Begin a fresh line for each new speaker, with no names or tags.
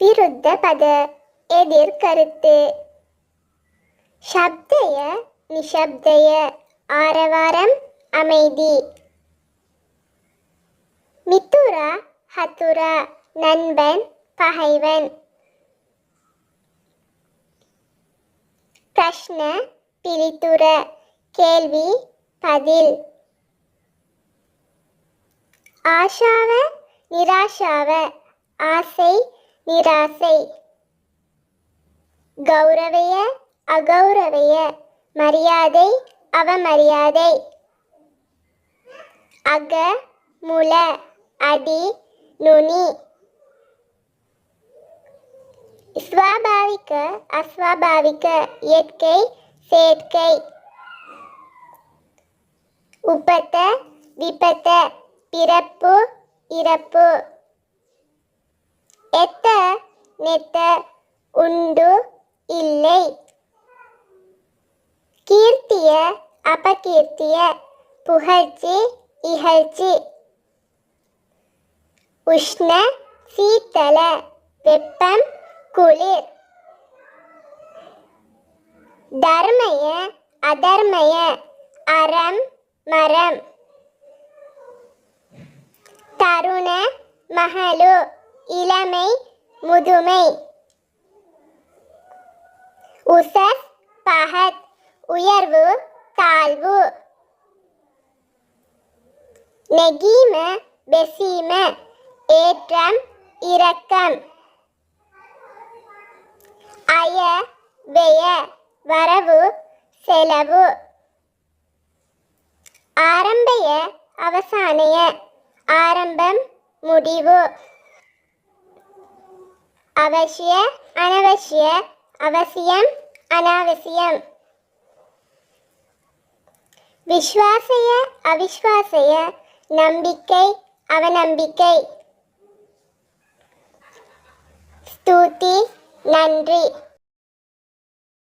விருத்த பத எதிர்கருத்து சப்தய நிஷப்தய ஆரவாரம் அமைதி. மித்துரா ஹத்துரா நண்பன் பகைவன். பிரஷ்ன பிரித்துர கேள்வி பதில். ஆஷாவ நிராஷாவ ஆசை நிராசை. கௌரவைய அகௌரவைய மரியாதை அவமரியாதை. அக முல அடி நுனி. ஸ்வாபாவிக அஸ்வாபாவிக இயற்கை சேர்க்கை உப்பத்த விபத்த பிறப்பு இறப்பு. எத்த நெத்த உண்டு இல்லை. கீர்த்திய அபகீர்த்திய புகழ்ச்சி இகழ்ச்சி. உஷ்ண சீத்தல வெப்பம் குளிர். தர்மய அதர்மய அறம் மரம். தருண மகளு இளமை முதுமை. உசஸ் பகத் உயர்வு தாழ்வு. நெகீம பெசீம ஏற்றம் இரக்கம். அய வெய வரவு செலவு. ஆரம்பய அவசானய. ஆரம்பம் முடிவு. அவசிய அனவசிய அவசியம் அனாவசியம். விஸ்வாசைய அவிஸ்வாசைய நம்பிக்கை அவநம்பிக்கை. ஸ்தூதி நன்றி.